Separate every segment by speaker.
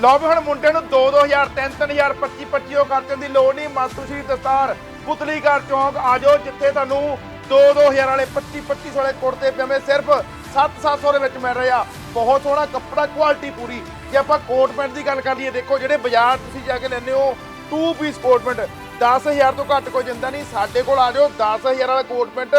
Speaker 1: ਲਓ ਵੀ ਹੁਣ ਮੁੰਡੇ ਨੂੰ 2-2000 3-3000 25-25 ਉਹ ਖਰਚਣ ਦੀ ਲੋੜ ਨਹੀਂ। ਮਾਤੂ ਸ਼੍ਰੀ ਦਸਤਾਰ ਪੁਤਲੀ ਘਰ ਚੌਂਕ, ਆ ਜਾਓ ਜਿੱਥੇ ਤੁਹਾਨੂੰ 2-2000 ਵਾਲੇ 25-25 ਵਾਲੇ ਕੁੜਤੇ ਪਜਾਮੇ ਸਿਰਫ 7-700 ਦੇ ਵਿੱਚ ਮਿਲ ਰਹੇ ਆ। ਬਹੁਤ ਸੋਹਣਾ ਕੱਪੜਾ ਕੁਆਲਿਟੀ ਪੂਰੀ। ਜੇ ਆਪਾਂ ਕੋਟ ਪੈਂਟ ਦੀ ਗੱਲ ਕਰ ਲਈਏ, ਦੇਖੋ ਜਿਹੜੇ ਬਾਜ਼ਾਰ ਤੁਸੀਂ ਜਾ ਕੇ ਲੈਂਦੇ ਹੋ 2 ਪੀਸ ਕੋਟ ਪੈਂਟ 10000 ਤੋਂ ਘੱਟ ਕੋਈ ਦਿੰਦਾ ਨਹੀਂ। ਸਾਡੇ ਕੋਲ ਆ ਜਾਓ 10000 ਵਾਲਾ ਕੋਟ ਪੈਂਟ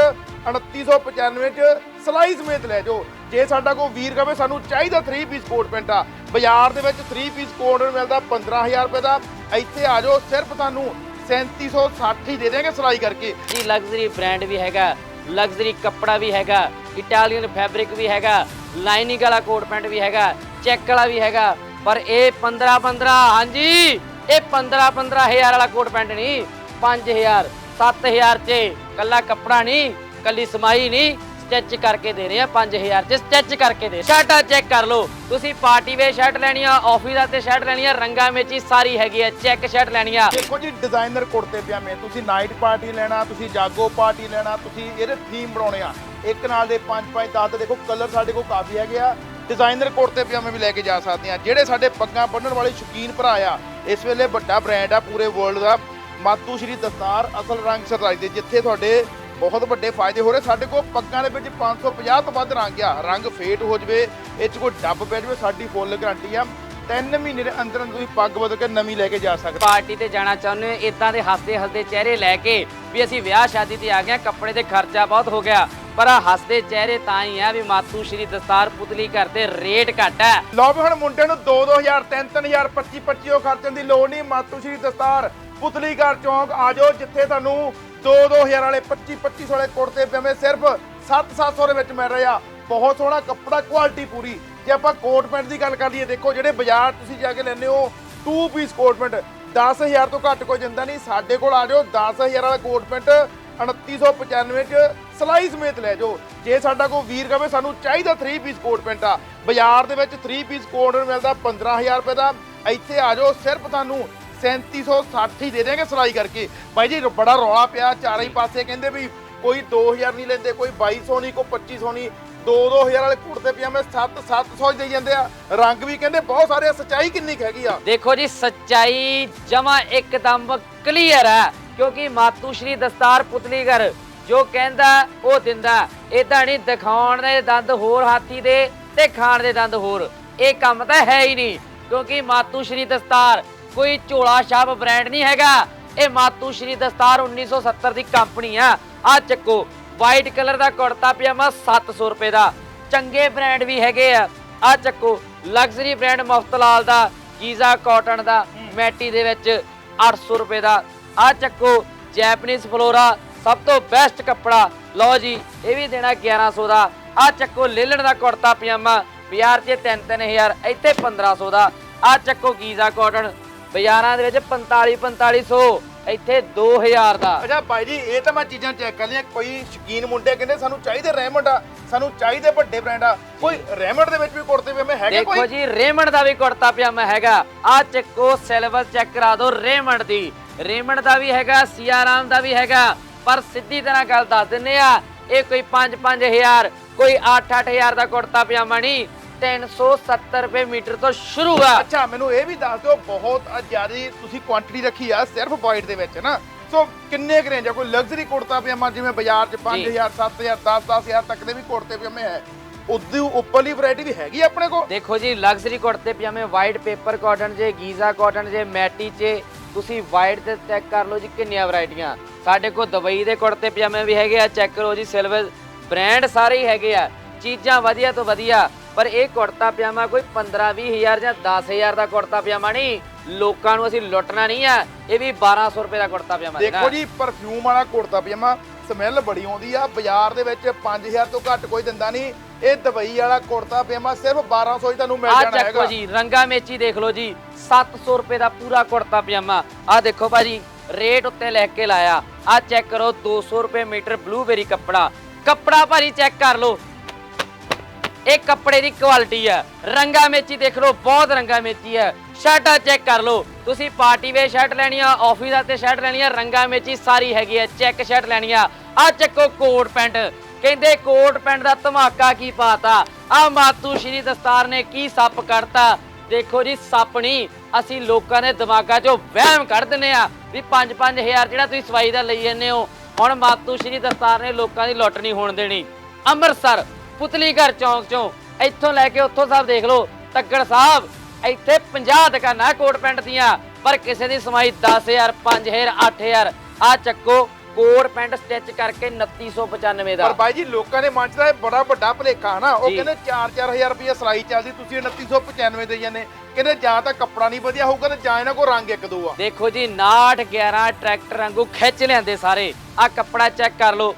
Speaker 1: 2995 ਚ ਸਲਾਈ ਸਮੇਤ ਲੈ ਜਾਓ। ਜੇ ਸਾਡਾ ਕੋਈ ਵੀਰ ਕਹੇ ਸਾਨੂੰ ਚਾਹੀਦਾ 3 ਪੀਸ ਕੋਟ ਪੈਂਟ ਆ, ਬਾਜ਼ਾਰ ਦੇ ਵਿੱਚ 3 ਪੀਸ ਕੋਟ ਮਿਲਦਾ 15000 ਰੁਪਏ ਦਾ, ਇੱਥੇ ਆ ਜਾਓ, ਸਿਰਫ ਤੁਹਾਨੂੰ 3760 ਹੀ ਦੇ ਦੇਣਗੇ ਸਲਾਈ ਕਰਕੇ।
Speaker 2: ਜੀ ਲਗਜ਼ਰੀ ਬ੍ਰਾਂਡ ਵੀ ਹੈਗਾ ਲਗਜ਼ਰੀ ਕੱਪੜਾ ਵੀ ਹੈਗਾ ਇਟਾਲੀਅਨ ਫੈਬਰਿਕ ਵੀ ਹੈਗਾ ਲਾਈਨਿੰਗ ਵਾਲਾ ਕੋਟ ਪੈਂਟ ਵੀ ਹੈਗਾ ਚੈੱਕ ਵਾਲਾ ਵੀ ਹੈਗਾ, ਪਰ ਇਹ 15 15 ਹਾਂਜੀ, ਇਹ 15 15 ਹਜ਼ਾਰ ਵਾਲਾ ਕੋਟ ਪੈਂਟ ਨਹੀਂ 5000 7000 ਚ ਕੱਲਾ ਕੱਪੜਾ ਨਹੀਂ, ਕੱਲੀ ਸਮਾਈ ਨਹੀਂ ਸਟਿਚ ਕਰਕੇ ਦੇ ਰਹੇ ਆ 5000 ਚ ਸਟਿਚ ਕਰਕੇ ਦੇ। ਸ਼ਰਟਾਂ ਚੈੱਕ ਕਰ ਲਓ। ਤੁਸੀਂ ਪਾਰਟੀ ਵੇ ਸ਼ਰਟ ਲੈਣੀ ਆ ਆਫਿਸ ਤੇ ਸ਼ਰਟ ਲੈਣੀ ਆ, ਰੰਗਾਂ ਵਿੱਚ ਹੀ ਸਾਰੀ ਹੈਗੀ ਆ ਚੈੱਕ ਸ਼ਰਟ ਲੈਣੀ ਆ।
Speaker 1: ਦੇਖੋ ਜੀ ਡਿਜ਼ਾਈਨਰ ਕੁੜਤੇ ਪਜਾਮੇ ਤੁਸੀਂ ਨਾਈਟ ਪਾਰਟੀ ਲੈਣਾ, ਤੁਸੀਂ ਜਾਗੋ ਪਾਰਟੀ ਲੈਣਾ, ਤੁਸੀਂ ਇਹਦੇ ਥੀਮ ਬਣਾਉਣੇ ਆ। ਇੱਕ ਨਾਲ ਦੇ 5 5 10 ਤੇ ਦੇਖੋ ਕਲਰ ਸਾਡੇ ਕੋਲ ਕਾਫੀ ਹੈਗੇ ਆ। ਡਿਜ਼ਾਈਨਰ ਕੁੜਤੇ ਪਜਾਮੇ ਵੀ ਲੈ ਕੇ ਜਾ ਸਕਦੇ ਆ। ਜਿਹੜੇ ਸਾਡੇ ਪੱਗਾਂ ਬੰਨਣ ਵਾਲੇ ਸ਼ੌਕੀਨ ਭਰਾ ਆ, ਇਸ ਵੇਲੇ ਵੱਡਾ ਬ੍ਰਾਂਡ ਆ ਪੂਰੇ ਵਰਲਡ ਦਾ। ਮਾਤੂ ਸ਼੍ਰੀ ਦਸਤਾਰ ਅਸਲ ਰੰਗ ਸਰਦਾਈ ਦੇ, ਜਿੱਥੇ ਤੁਹਾਡੇ ਬਹੁਤ ਵੱਡੇ ਫਾਇਦੇ ਹੋ ਰਹੇ। ਸਾਡੇ ਕੋਲ ਪੱਗਾਂ ਦੇ ਵਿੱਚ 550 ਤੋਂ ਵੱਧ ਰੰਗ ਆ। ਰੰਗ ਫੇਟ ਹੋ ਜਵੇ ਇਹ 'ਚ ਕੋਈ ਡੱਬ ਪੈ ਜਵੇ ਸਾਡੀ ਫੁੱਲ ਗਾਰੰਟੀ ਆ। 3 ਮਹੀਨੇ ਦੇ ਅੰਦਰ ਅੰਦਰ ਤੁਸੀਂ ਪੱਗ ਬਦਲ ਕੇ ਨਵੀਂ ਲੈ ਕੇ ਜਾ ਸਕਦੇ
Speaker 2: ਪਾਰਟੀ ਤੇ ਜਾਣਾ ਚਾਹੁੰਦੇ ਹੋ ਇਦਾਂ ਦੇ ਹੱਸਦੇ ਹੱਸਦੇ ਚਿਹਰੇ ਲੈ ਕੇ ਵੀ ਅਸੀਂ ਵਿਆਹ ਸ਼ਾਦੀ ਤੇ ਆ ਗਏ ਕੱਪੜੇ ਤੇ ਖਰਚਾ ਬਹੁਤ ਹੋ ਗਿਆ। ਪਰ ਆ ਹੱਸਦੇ ਚਿਹਰੇ ਤਾਂ ਹੀ ਆ ਵੀ ਮਾਤੂ ਸ਼੍ਰੀ ਦਸਤਾਰ ਪੁਤਲੀ ਘਰ ਤੇ ਰੇਟ ਘੱਟ ਹੈ
Speaker 1: ਲਓ ਵੀ ਹੁਣ ਮੁੰਡੇ ਨੂੰ 2-2000 3-3000 25-25 ਉਹ ਖਰਚਣ ਦੀ ਲੋੜ ਨਹੀਂ। ਮਾਤੂ ਸ਼੍ਰੀ ਦਸਤਾਰ ਪੁਤਲੀ ਘਰ ਚੌਂਕ ਆ ਜਾਓ ਜਿੱਥੇ ਤੁਹਾਨੂੰ 2-2000 ਵਾਲੇ 25-25 ਵਾਲੇ ਕੁੜਤੇ ਪਜਾਮੇ ਸਿਰਫ 7-700 ਦੇ ਵਿੱਚ ਮਿਲ ਰਹੇ ਆ। ਬਹੁਤ ਸੋਹਣਾ ਕੱਪੜਾ ਕੁਆਲਿਟੀ ਪੂਰੀ। ਜੇ ਆਪਾਂ ਕੋਟ ਪੈਂਟ ਦੀ ਗੱਲ ਕਰ ਲਈਏ, ਦੇਖੋ ਜਿਹੜੇ ਬਾਜ਼ਾਰ ਤੁਸੀਂ ਜਾ ਕੇ ਲੈਂਦੇ ਹੋ 2 ਪੀਸ ਕੋਟ ਪੈਂਟ 10000 ਤੋਂ ਘੱਟ ਕੋਈ ਦਿੰਦਾ ਨਹੀਂ। ਸਾਡੇ ਕੋਲ ਆ ਜਾਓ 10000 ਵਾਲਾ ਕੋਟ ਪੈਂਟ 2995 ਚ ਸਲਾਈ ਸਮੇਤ ਲੈ ਜਾਓ। ਜੇ ਸਾਡਾ ਕੋਈ ਵੀਰ ਕਹੇ, ਸਾਨੂੰ ਚਾਹੀਦਾ 3 ਪੀਸ ਕੋਟ ਪੈਂਟ ਆ। ਬਾਜ਼ਾਰ ਦੇ ਵਿੱਚ 3 ਪੀਸ ਕੋਟ ਮਿਲਦਾ 15000 ਰੁਪਏ ਦਾ। ਇੱਥੇ ਆ ਜਾਓ, ਸਿਰਫ ਤੁਹਾਨੂੰ 3760 ਹੀ ਦੇ ਦੇਣਗੇ ਸਲਾਈ ਕਰਕੇ। ਬਾਈ ਜੀ, ਬੜਾ ਰੌਲਾ ਪਿਆ ਚਾਰੇ ਹੀ ਪਾਸੇ, ਕਹਿੰਦੇ ਵੀ ਕੋਈ 2000 ਨਹੀਂ ਲੈਂਦੇ, ਕੋਈ 2200 ਨਹੀਂ, ਕੋਈ 2500 ਨਹੀਂ 2-2000 ਵਾਲੇ ਕੁੜਤੇ ਪਜਾਮੇ 7-700 ਦੇਈ ਜਾਂਦੇ ਆ। ਰੰਗ ਵੀ ਕਹਿੰਦੇ ਬਹੁਤ ਸਾਰੇ ਆ ਕਿੰਨੀ ਹੈਗੀ ਆ।
Speaker 2: ਦੇਖੋ ਜੀ, ਸੱਚਾਈ ਜਮਾ ਇੱਕਦਮ ਕਲੀਅਰ ਹੈ, ਕਿਉਂਕਿ ਮਾਤੂ ਸ਼੍ਰੀ ਦਸਤਾਰ ਪੁਤਲੀ ਘਰ ਜੋ ਕਹਿੰਦਾ, ਉਹ ਦਿੰਦਾ। ਇਦਾਂ ਨਹੀਂ, ਦਿਖਾਉਣ ਦੇ ਦੰਦ ਹੋਰ ਹਾਥੀ ਦੇ ਤੇ ਖਾਣ ਦੇ ਦੰਦ ਹੋਰ। ਇਹ ਕੰਮ ਤਾਂ ਹੈ ਹੀ ਨਹੀਂ, ਕਿਉਂਕਿ ਮਾਤੂ ਸ਼੍ਰੀ ਦਸਤਾਰ ਕੋਈ ਝੋਲਾ ਛਾਪ ਬ੍ਰਾਂਡ ਨਹੀਂ ਹੈਗਾ। ਇਹ ਮਾਤੂ ਸ਼੍ਰੀ ਦਸਤਾਰ 1970 ਦੀ ਕੰਪਨੀ ਆ। ਆ ਚੱਕੋ ਵਾਈਟ ਕਲਰ ਦਾ ਕੁੜਤਾ ਪਜਾਮਾ 700 ਰੁਪਏ ਦਾ। ਚੰਗੇ ਬ੍ਰਾਂਡ ਵੀ ਹੈਗੇ ਆ। ਆ ਚੱਕੋ ਲਗਜ਼ਰੀ ਬ੍ਰਾਂਡ ਮੁਫਤਲਾਲ ਦਾ, ਗੀਜ਼ਾ ਕਾਟਨ ਦਾ ਮੈਟੀ ਦੇ ਵਿੱਚ 800 ਰੁਪਏ ਦਾ। ਆ ਚੱਕੋ ਜੈਪਨੀਜ਼ ਫਲੋਰਾ ਸਭ ਤੋਂ ਬੈਸਟ ਕੱਪੜਾ। ਲਓ ਜੀ, ਇਹ ਵੀ ਦੇਣਾ 1100 ਦਾ। ਆ ਚੱਕੋ ਲੇਲਣ ਦਾ ਕੁੜਤਾ ਪਜਾਮਾ, ਬਾਜ਼ਾਰ 'ਚ 3-3000 ਇੱਥੇ 1500 ਦਾ। ਆ ਚੱਕੋ, ਗੀਜ਼ਾ ਕਾਟਨ ਬਾਜ਼ਾਰਾਂ ਦੇ ਵਿੱਚ 45 4500 ਇੱਥੇ 2000 ਦਾ।
Speaker 1: ਅੱਛਾ ਭਾਈ ਜੀ ਇਹ ਤਾਂ ਮੈਂ ਚੀਜ਼ਾਂ ਚੈੱਕ ਕਰ ਲਈਆਂ। ਕੋਈ ਸ਼ਕੀਨ ਮੁੰਡੇ ਕਹਿੰਦੇ ਸਾਨੂੰ ਚਾਹੀਦੇ ਰੈਮੰਡ ਆ ਸਾਨੂੰ ਚਾਹੀਦੇ ਵੱਡੇ ਬ੍ਰਾਂਡ ਆ। ਕੋਈ ਰੈਮੰਡ ਦੇ ਵਿੱਚ ਵੀ ਕੁੜਤੇ ਪਜਾਮੇ ਹੈਗੇ
Speaker 2: ਦੇਖੋ
Speaker 1: ਕੋਈ
Speaker 2: ਜੀ ਰੇਮੰਡ ਦਾ ਵੀ ਕੁੜਤਾ ਪਜਾਮਾ ਹੈਗਾ। ਆ ਚੱਕੋ ਸਿਲਵਰ ਚੈੱਕ ਕਰਾ ਦਿਓ ਰੇਮੰਡ ਦੀ। ਰੇਮੰਡ ਦਾ ਵੀ ਹੈਗਾ ਸੀਆਰਾਮ ਦਾ ਵੀ ਹੈਗਾ। ਪਰ ਸਿੱਧੀ ਤਰ੍ਹਾਂ ਗੱਲ ਦੱਸ ਦਿੰਨੇ ਆ ਇਹ ਕੋਈ 5-5000 ਕੋਈ 8-8000 ਦਾ ਕੁੜਤਾ ਪਜਾਮਾ ਨਹੀਂ। 370 ਰੁਪਏ ਮੀਟਰ ਤੋਂ ਸ਼ੁਰੂ ਆ।
Speaker 1: ਅੱਛਾ ਮੈਨੂੰ ਇਹ ਵੀ ਦੱਸ ਦਿਓ ਬਹੁਤ ਜ਼ਿਆਦਾ ਤੁਸੀਂ ਕੁਆਂਟੀਟੀ ਰੱਖੀ ਆ ਸਿਰਫ ਵਾਈਟ ਦੇ ਵਿੱਚ ਨਾ ਸੋ ਕਿੰਨੇ ਕੁ ਰੇਂਜ ਆ? ਕੋਈ ਲਗਜ਼ਰੀ ਕੁੜਤਾ ਪਜਾਮਾ ਜਿਵੇਂ ਬਾਜ਼ਾਰ 'ਚ 5000 7000 10 10000 ਤੱਕ ਦੇ ਵੀ ਕੁੜਤੇ ਪਜਾਮੇ ਹੈ। ਉਦੋਂ ਉੱਪਰਲੀ ਵੈਰਾਈਟੀ ਵੀ ਹੈਗੀ ਆਪਣੇ ਕੋਲ?
Speaker 2: ਦੇਖੋ ਜੀ ਲਗਜ਼ਰੀ ਕੁੜਤੇ ਪਜਾਮੇ ਵਾਈਟ ਪੇਪਰ ਕਾਟਨ ਜੇ ਗੀਜ਼ਾ ਕਾਟਨ ਜੇ ਮੈਟੀ ਚ ਤੁਸੀਂ ਵਾਈਟ ਤੇ ਚੈੱਕ ਕਰ ਲਓ ਜੀ ਕਿੰਨੀਆਂ ਵੈਰਾਈਟੀਆਂ ਸਾਡੇ ਕੋਲ ਦੁਬਈ ਦੇ ਕੁੜਤੇ ਪਜਾਮੇ ਵੀ ਹੈਗੇ ਆ ਚੈੱਕ ਕਰੋ ਜੀ ਸਿਲਵਰ ਬ੍ਰਾਂਡ ਸਾਰੇ ਹੀ ਹੈਗੇ ਆ। ਚੀਜ਼ਾਂ ਵਧੀਆ ਤੋਂ ਵਧੀਆ ਪਰ ਇਹ ਕੁੜਤਾ ਪਜਾਮਾ ਕੋਈ 15 20000 ਜਾਂ 10000 ਦਾ ਕੁੜਤਾ ਪਜਾਮਾ ਨਹੀਂ। ਲੋਕਾਂ ਨੂੰ ਅਸੀਂ ਲੁੱਟਣਾ ਨਹੀਂ ਆ। ਇਹ ਵੀ 1200 ਰੁਪਏ ਦਾ ਕੁੜਤਾ ਪਜਾਮਾ ਦੇਣਾ
Speaker 1: ਦੇਖੋ ਜੀ ਪਰਫਿਊਮ ਵਾਲਾ ਕੁੜਤਾ ਪਜਾਮਾ ਸਮੈਲ ਬੜੀ ਆਉਂਦੀ ਆ। ਬਾਜ਼ਾਰ ਦੇ ਵਿੱਚ 5000 ਤੋਂ ਘੱਟ ਕੋਈ ਦਿੰਦਾ ਨਹੀਂ। ਇਹ ਦੁਬਈ ਵਾਲਾ ਕੁੜਤਾ ਪਜਾਮਾ ਸਿਰਫ 1200 ਹੀ ਤੁਹਾਨੂੰ ਮਿਲ
Speaker 2: ਆ
Speaker 1: ਜਾਣਾ
Speaker 2: ਚੱਕੋ
Speaker 1: ਹੈਗਾ।
Speaker 2: ਜੀ ਰੰਗਾ ਮੇਚੀ ਦੇਖ ਲਓ ਜੀ। 700 ਰੁਪਏ ਦਾ ਪੂਰਾ ਕੁੜਤਾ ਪਜਾਮਾ। ਆ ਦੇਖੋ ਭਾਜੀ ਰੇਟ ਉੱਤੇ ਲਿਖ ਕੇ ਲਾਇਆ। ਆ ਚੈੱਕ ਕਰੋ 200 ਰੁਪਏ ਮੀਟਰ ਬਲੂਬੇਰੀ ਕੱਪੜਾ। ਕੱਪੜਾ ਭਾਜੀ ਚੈੱਕ ਕਰ ਲਓ। ਇਹ ਕੱਪੜੇ ਦੀ ਕੁਆਲਿਟੀ ਹੈ ਰੰਗਾ ਮੇਚੀ ਦੇਖ ਲਓ, ਬਹੁਤ ਰੰਗਾ ਮੇਚੀ ਹੈ ਸ਼ਰਟਾਂ ਚੈੱਕ ਕਰ ਲਓ। ਤੁਸੀਂ ਪਾਰਟੀ ਵੇ ਸ਼ਰਟ ਲੈਣੀ ਆ ਆਫਿਸ ਦਾ ਸ਼ਰਟ ਲੈਣੀ ਆ, ਰੰਗਾ ਮੇਚੀ ਸਾਰੀ ਹੈਗੀ ਆ ਚੈੱਕ ਸ਼ਰਟ ਲੈਣੀ ਆ। ਆ ਚੱਕੋ ਕੋਟ ਪੈਂਟ। ਕਹਿੰਦੇ ਕੋਟ ਪੈਂਟ ਦਾ ਧਮਾਕਾ ਕੀ ਪਾਤਾ? ਆ ਮਾਤੂ ਸ਼੍ਰੀ ਦਸਤਾਰ ਨੇ ਕੀ ਸੱਪ ਕੱਢਤਾ? ਦੇਖੋ ਜੀ, ਸੱਪ ਨਹੀਂ, ਅਸੀਂ ਲੋਕਾਂ ਦੇ ਦਿਮਾਗਾਂ 'ਚੋਂ ਵਹਿਮ ਕੱਢ ਦਿੰਨੇ ਆ ਵੀ 5-5000 ਜਿਹੜਾ ਤੁਸੀਂ ਸਵਾਈ ਦਾ ਲਈ ਜਾਂਦੇ ਹੋ। ਹੁਣ ਮਾਤੂ ਸ਼੍ਰੀ ਦਸਤਾਰ ਨੇ ਲੋਕਾਂ ਦੀ ਲੁੱਟ ਨਹੀਂ ਹੋਣ ਦੇਣੀ। ਅੰਮ੍ਰਿਤਸਰ ਪੁਤਲੀ ਘਰ ਚੌਂਕ 'ਚੋਂ। ਇੱਥੋਂ ਲੈ ਕੇ ਉੱਥੋਂ ਸਾਹਿਬ ਦੇਖ ਲਓ ਤੱਕੜ ਸਾਹਿਬ ਇੱਥੇ 50 ਦੁਕਾਨਾਂ ਕੋਟ ਪੈਂਟ ਦੀਆਂ ਪਰ ਕਿਸੇ ਦੀ ਸਮਾਈ 10000 5000 8000 ਆ ਚੱਕੋ ਕੋਟ ਪੈਂਟ ਸਟਿਚ ਕਰਕੇ 2995 ਦਾ।
Speaker 1: ਪਰ ਬਾਈ ਜੀ ਲੋਕਾਂ ਦੇ ਮਨ 'ਚ ਤਾਂ ਇਹ ਬੜਾ ਵੱਡਾ ਭੁਲੇਖਾ ਨਾ ਉਹ
Speaker 2: ਜੀ।
Speaker 1: ਕਹਿੰਦੇ 4-4000 ਰੁਪਏ ਸਿਲਾਈ ਚੱਲਦੀ ਤੁਸੀਂ 2995 ਦੇ ਜਾਂਦੇ ਕਹਿੰਦੇ ਜਾਂ ਤਾਂ ਕੱਪੜਾ ਨਹੀਂ ਵਧੀਆ ਹੋਊਗਾ ਤੇ ਜਾਂ ਇਹਨਾਂ ਕੋਲ ਰੰਗ ਇੱਕ ਦੋ ਆ।
Speaker 2: ਦੇਖੋ ਜੀ 69 11 ਟਰੈਕਟਰ ਵਾਂਗੂ ਖਿੱਚ ਲਿਆਂਦੇ ਸਾਰੇ। ਆ ਕੱਪੜਾ ਚੈੱਕ ਕਰ ਲਓ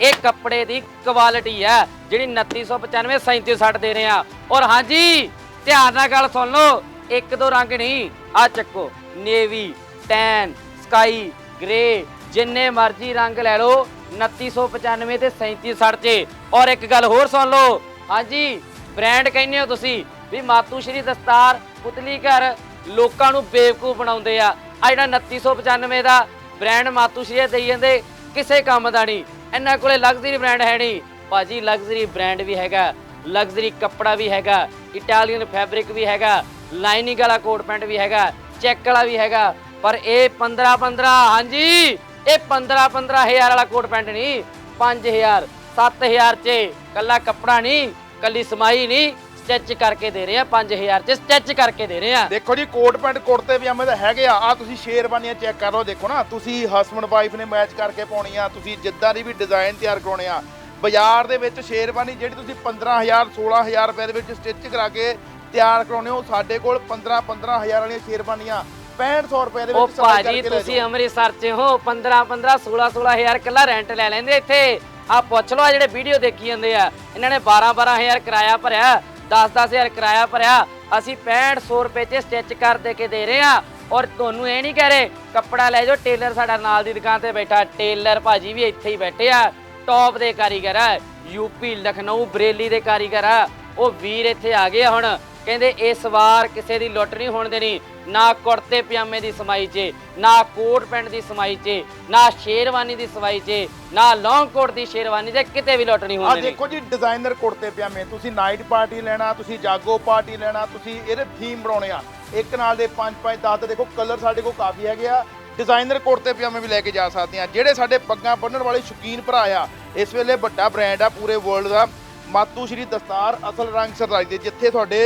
Speaker 2: ਇਹ ਕੱਪੜੇ ਦੀ ਕੁਆਲਿਟੀ ਹੈ, ਜਿਹੜੀ 2995 3760 ਦੇ ਰਹੇ ਆ। ਔਰ ਹਾਂਜੀ, ਧਿਆਨ ਨਾਲ ਗੱਲ ਸੁਣ ਲਓ, ਇੱਕ ਦੋ ਰੰਗ ਨਹੀਂ ਆ ਚੱਕੋ, ਨੇਵੀ ਟੈਨ ਸਕਾਈ ਗ੍ਰੇ ਜਿੰਨੇ ਮਰਜ਼ੀ ਰੰਗ ਲੈ ਲਓ 2995 ਤੇ 3760 ਚ। ਔਰ ਇੱਕ ਗੱਲ ਹੋਰ ਸੁਣ ਲਓ, ਹਾਂਜੀ ਬ੍ਰਾਂਡ ਕਹਿੰਦੇ ਹੋ ਤੁਸੀਂ ਵੀ ਮਾਤੂ ਸ਼੍ਰੀ ਦਸਤਾਰ ਪੁਤਲੀ ਘਰ ਲੋਕਾਂ ਨੂੰ ਬੇਵਕੂਫ ਬਣਾਉਂਦੇ ਆ। ਆ ਜਿਹੜਾ 2995 ਦਾ ਬ੍ਰਾਂਡ ਮਾਤੂ ਸ਼੍ਰੀ ਦੇਈ ਜਾਂਦੇ, ਕਿਸੇ ਕੰਮ ਦਾ ਨਹੀਂ। ਇਹਨਾਂ ਕੋਲੇ ਲਗਜ਼ਰੀ ਬ੍ਰਾਂਡ ਹੈ ਨਹੀਂ। ਭਾਜੀ ਲਗਜ਼ਰੀ ਬ੍ਰਾਂਡ ਵੀ ਹੈਗਾ ਲਗਜ਼ਰੀ ਕੱਪੜਾ ਵੀ ਹੈਗਾ ਇਟਾਲੀਅਨ ਫੈਬਰਿਕ ਵੀ ਹੈਗਾ ਲਾਈਨਿੰਗ ਵਾਲਾ ਕੋਟ ਪੈਂਟ ਵੀ ਹੈਗਾ ਚੈੱਕ ਵਾਲਾ ਵੀ ਹੈਗਾ, ਪਰ ਇਹ 15 15 ਹਾਂਜੀ, ਇਹ 15 15000 ਵਾਲਾ ਕੋਟ ਪੈਂਟ ਨਹੀਂ 5000 7000 ਚ ਕੱਲਾ ਕੱਪੜਾ ਨਹੀਂ, ਕੱਲੀ ਸਮਾਈ ਨਹੀਂ ਸਟਿਚ ਕਰਕੇ ਦੇ ਰਹੇ ਆ 5000 ਚ ਸਟਿਚ ਕਰਕੇ ਦੇ ਰਹੇ ਆ।
Speaker 1: ਦੇਖੋ ਜੀ ਕੋਟ ਪੈਂਟ ਕੁੜਤੇ ਪਜਾਮੇ ਤਾਂ ਹੈਗੇ ਆ। ਆ ਤੁਸੀਂ ਸ਼ੇਰਵਾਨੀਆਂ ਚੈੱਕ ਕਰ ਲਓ ਦੇਖੋ ਨਾ ਤੁਸੀਂ ਹਸਬੰਡ ਵਾਈਫ ਨੇ ਮੈਚ ਕਰਕੇ ਪਾਉਣੀ ਆ ਤੁਸੀਂ ਜਿੱਦਾਂ ਦੀ ਵੀ ਡਿਜ਼ਾਈਨ ਤਿਆਰ ਕਰਾਉਣੇ ਆ। ਬਾਜ਼ਾਰ ਦੇ ਵਿੱਚ ਸ਼ੇਰਵਾਨੀ ਜਿਹੜੀ ਤੁਸੀਂ 15000 16000 ਰੁਪਏ ਦੇ ਵਿੱਚ ਸਟਿਚ ਕਰਾ ਕੇ ਤਿਆਰ ਕਰਾਉਣੇ ਹੋ ਸਾਡੇ ਕੋਲ 15 15000 ਵਾਲੀਆਂ ਸ਼ੇਰਵਾਨੀਆਂ 6500 ਰੁਪਏ ਦੇ
Speaker 2: ਉਹ
Speaker 1: ਵਿੱਚ
Speaker 2: ਭਾਜੀ
Speaker 1: ਕਰਕੇ ਲੈ
Speaker 2: ਤੁਸੀਂ
Speaker 1: ਜਾਓ
Speaker 2: ਅੰਮ੍ਰਿਤਸਰ ਚ ਹੋ 15 15 16 16000 ਕੱਲਾ ਰੈਂਟ ਲੈ ਲੈਂਦੇ ਇੱਥੇ। ਆ ਪੁੱਛ ਲਓ ਆ ਜਿਹੜੇ ਵੀਡੀਓ ਦੇਖੀ ਜਾਂਦੇ ਆ ਇਹਨਾਂ ਨੇ 12 12000 ਕਿਰਾਇਆ ਭਰਿਆ। 10 10000 ਕਿਰਾਇਆ ਭਰਿਆ, ਅਸੀਂ 6500 ਰੁਪਏ ਚ ਸਟਿਚ ਕਰ ਦੇ ਕੇ ਦੇ ਰਹੇ ਆ। ਔਰ ਤੁਹਾਨੂੰ ਇਹ ਨਹੀਂ ਕਹਿ ਰਹੇ, ਕੱਪੜਾ ਲੈ ਜਾਓ, ਟੇਲਰ ਸਾਡਾ ਨਾਲ ਦੀ ਦੁਕਾਨ ਤੇ ਬੈਠਾ, ਟੇਲਰ ਭਾਜੀ ਵੀ ਇੱਥੇ ਹੀ ਬੈਠੇ ਆ। ਟੌਪ ਦੇ ਕਾਰੀਗਰ ਆ ਯੂਪੀ ਲਖਨਊ, ਬਰੇਲੀ ਦੇ ਕਾਰੀਗਰ ਆ। ਉਹ ਵੀਰ ਇੱਥੇ ਆ ਗਏ ਆ ਹੁਣ। ਕਹਿੰਦੇ ਇਸ ਵਾਰ ਕਿਸੇ ਦੀ ਲੁੱਟ ਨਹੀਂ ਹੋਣ ਦੇਣੀ ਨਾ ਕੁੜਤੇ ਪਜਾਮੇ ਦੀ ਸਮਾਈ 'ਚ ਨਾ ਕੋਟ ਪੈਂਟ ਦੀ ਸਮਾਈ 'ਚ ਨਾ ਸ਼ੇਰਵਾਨੀ ਦੀ ਸਮਾਈ 'ਚ ਨਾ ਲੌਂਗ ਕੋਟ ਦੀ ਸ਼ੇਰਵਾਨੀ 'ਚ ਕਿਤੇ ਵੀ ਲੁੱਟ ਨਹੀਂ
Speaker 1: ਆ
Speaker 2: ਹੋਣ ਦੇਣੀ।
Speaker 1: ਦੇਖੋ ਜੀ ਡਿਜ਼ਾਈਨਰ ਕੁੜਤੇ ਪਜਾਮੇ ਤੁਸੀਂ ਨਾਈਟ ਪਾਰਟੀ ਲੈਣਾ ਤੁਸੀਂ ਜਾਗੋ ਪਾਰਟੀ ਲੈਣਾ ਤੁਸੀਂ ਇਹਦੇ ਥੀਮ ਬਣਾਉਣੇ ਆ। ਇੱਕ ਨਾਲ ਦੇ 5 5 10 ਦੇਖੋ ਕਲਰ ਸਾਡੇ ਕੋਲ ਕਾਫੀ ਹੈਗੇ ਆ। ਡਿਜ਼ਾਈਨਰ ਕੁੜਤੇ ਪਜਾਮੇ ਵੀ ਲੈ ਕੇ ਜਾ ਸਕਦੇ ਆ। ਜਿਹੜੇ ਸਾਡੇ ਪੱਗਾਂ ਬੰਨਣ ਵਾਲੇ ਸ਼ੌਕੀਨ ਭਰਾ ਆ ਇਸ ਵੇਲੇ ਵੱਡਾ ਬ੍ਰਾਂਡ ਆ ਪੂਰੇ ਵਰਲਡ ਦਾ। ਮਾਤੂ ਸ਼੍ਰੀ ਦਸਤਾਰ ਅਸਲ ਰੰਗ ਸਰਦਾਈ ਦੇ ਜਿੱਥੇ ਤੁਹਾਡੇ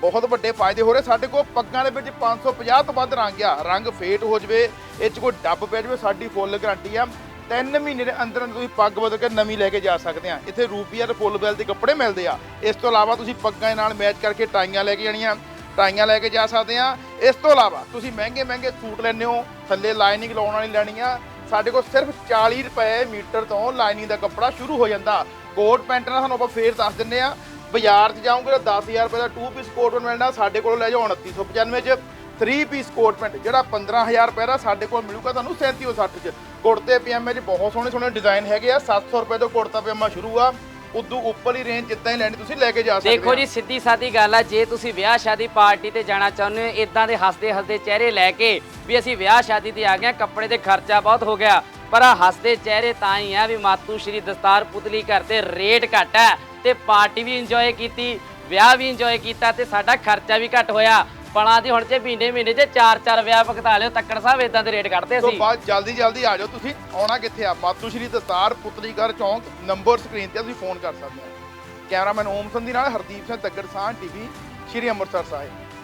Speaker 1: ਬਹੁਤ ਵੱਡੇ ਫਾਇਦੇ ਹੋ ਰਹੇ। ਸਾਡੇ ਕੋਲ ਪੱਗਾਂ ਦੇ ਵਿੱਚ 550 ਤੋਂ ਵੱਧ ਰੰਗ ਆ। ਰੰਗ ਫੇਟ ਹੋ ਜਵੇ, ਇਹ ਚ ਕੋਈ ਡੱਬ ਪੈ ਜਵੇ, ਸਾਡੀ ਫੁੱਲ ਗਾਰੰਟੀ ਆ। ਤਿੰਨ ਮਹੀਨੇ ਦੇ ਅੰਦਰ ਅੰਦਰ ਤੁਸੀਂ ਪੱਗ ਬਦਲ ਕੇ ਨਵੀਂ ਲੈ ਕੇ ਜਾ ਸਕਦੇ ਆ। ਇੱਥੇ ਰੂਪੀਆ ਤੇ ਫੁੱਲ ਬੈਲ ਦੇ ਕੱਪੜੇ ਮਿਲਦੇ ਆ। ਇਸ ਤੋਂ ਇਲਾਵਾ ਤੁਸੀਂ ਪੱਗਾਂ ਦੇ ਨਾਲ ਮੈਚ ਕਰਕੇ ਟਾਈਆਂ ਲੈ ਕੇ ਜਾਣੀਆਂ। ਟਾਈਆਂ ਲੈ ਕੇ ਜਾ ਸਕਦੇ ਆ। ਇਸ ਤੋਂ ਇਲਾਵਾ ਤੁਸੀਂ ਮਹਿੰਗੇ ਮਹਿੰਗੇ ਸੂਟ ਲੈਣੇ ਹੋ, ਥੱਲੇ ਲਾਈਨਿੰਗ ਲਾਉਣ ਵਾਲੀ ਲੈਣੀ ਆ। ਸਾਡੇ ਕੋਲ ਸਿਰਫ 40 ਰੁਪਏ ਮੀਟਰ ਤੋਂ ਲਾਈਨਿੰਗ ਦਾ ਕੱਪੜਾ ਸ਼ੁਰੂ ਹੋ ਜਾਂਦਾ। ਕੋਟ ਪੈਂਟ ਨਾਲ ਤੁਹਾਨੂੰ ਆਪਾਂ ਫੇਰ ਦੱਸ ਦਿੰਨੇ ਆ। ਬਾਜ਼ਾਰ 'ਚ ਜਾਓਗੇ ਤਾਂ 10000 ਰੁਪਏ ਦਾ 2 ਪੀਸ ਕੋਟ ਪੈਂਟ ਮਿਲਣਾ ਸਾਡੇ ਕੋਲ ਲੈ ਜਾਓ 2995 ਚ। 3 ਪੀਸ ਕੋਟ ਪੈਂਟ ਜਿਹੜਾ 15000 ਰੁਪਏ ਦਾ ਸਾਡੇ ਕੋਲ ਮਿਲੂਗਾ ਤੁਹਾਨੂੰ 3760 ਚ। ਕੁੜਤੇ ਪਜਾਮੇ 'ਚ ਬਹੁਤ ਸੋਹਣੇ ਸੋਹਣੇ ਡਿਜ਼ਾਈਨ ਹੈਗੇ ਆ। 700 ਰੁਪਏ ਤੋਂ ਕੁੜਤਾ ਪਜਾਮਾ ਸ਼ੁਰੂ ਆ। ਉਦੋਂ ਉੱਪਰਲੀ ਰੇਂਜ ਜਿੱਦਾਂ ਹੀ ਲੈਣੀ ਤੁਸੀਂ ਲੈ ਕੇ ਜਾ ਸਕਦੇ
Speaker 2: ਦੇਖੋ। ਜੀ ਸਿੱਧੀ ਸਾਦੀ ਗੱਲ ਆ। ਜੇ ਤੁਸੀਂ ਵਿਆਹ ਸ਼ਾਦੀ ਪਾਰਟੀ ਤੇ ਜਾਣਾ ਚਾਹੁੰਦੇ ਹੋ ਇਦਾਂ ਦੇ ਹੱਸਦੇ ਹੱਸਦੇ ਚਿਹਰੇ ਲੈ ਕੇ ਵੀ ਅਸੀਂ ਵਿਆਹ ਸ਼ਾਦੀ ਤੇ ਆ ਗਏ ਕੱਪੜੇ ਤੇ ਖਰਚਾ ਬਹੁਤ ਹੋ ਗਿਆ। ਪਰ ਆ ਹੱਸਦੇ ਚਿਹਰੇ ਤਾਂ ਹੀ ਆ ਵੀ ਮਾਤੂ ਸ਼੍ਰੀ ਦਸਤਾਰ ਪੁਤਲੀ ਘਰ ਤੇ ਰੇਟ ਘੱਟ ਹੈ ਤੇ ਪਾਰਟੀ ਵੀ ਇੰਜੋਏ ਕੀਤੀ ਵਿਆਹ ਵੀ ਇੰਜੋਏ ਕੀਤਾ ਤੇ ਸਾਡਾ ਖਰਚਾ ਵੀ ਘੱਟ ਹੋਇਆ। ਪਣਾ ਦੀ ਹੁਣ ਚ ਮਹੀਨੇ ਮਹੀਨੇ ਚ ਚਾਰ ਚਾਰ ਵਿਆਹ ਭੁਗਤਾ ਲਿਓ ਤੱਕੜ ਸਾਹਿਬ ਇਦਾਂ ਦੇ ਰੇਟ ਕੱਢਦੇ
Speaker 1: ਤੋਂ
Speaker 2: ਸੀ।
Speaker 1: ਬਾਅਦ ਜਲਦੀ ਜਲਦੀ ਆ ਜਾਓ ਤੁਸੀਂ ਆਉਣਾ ਕਿੱਥੇ ਆ? ਮਾਤੂ ਸ਼੍ਰੀ ਦਸਤਾਰ ਪੁਤਲੀਗੜ ਚੌਂਕ ਨੰਬਰ ਸਕਰੀਨ ਤੇ ਤੁਸੀਂ ਫੋਨ ਕਰ ਸਕਦੇ ਹੋ। ਕੈਮਰਾਮੈਨ ਓਮ ਸੰਧੀ ਨਾਲ ਹਰਦੀਪ ਸਿੰਘ ਤੱਗੜ ਸਾਹ ਟੀਵੀ ਸ਼੍ਰੀ ਅੰਮ੍ਰਿਤਸਰ ਸਾਹਿਬ।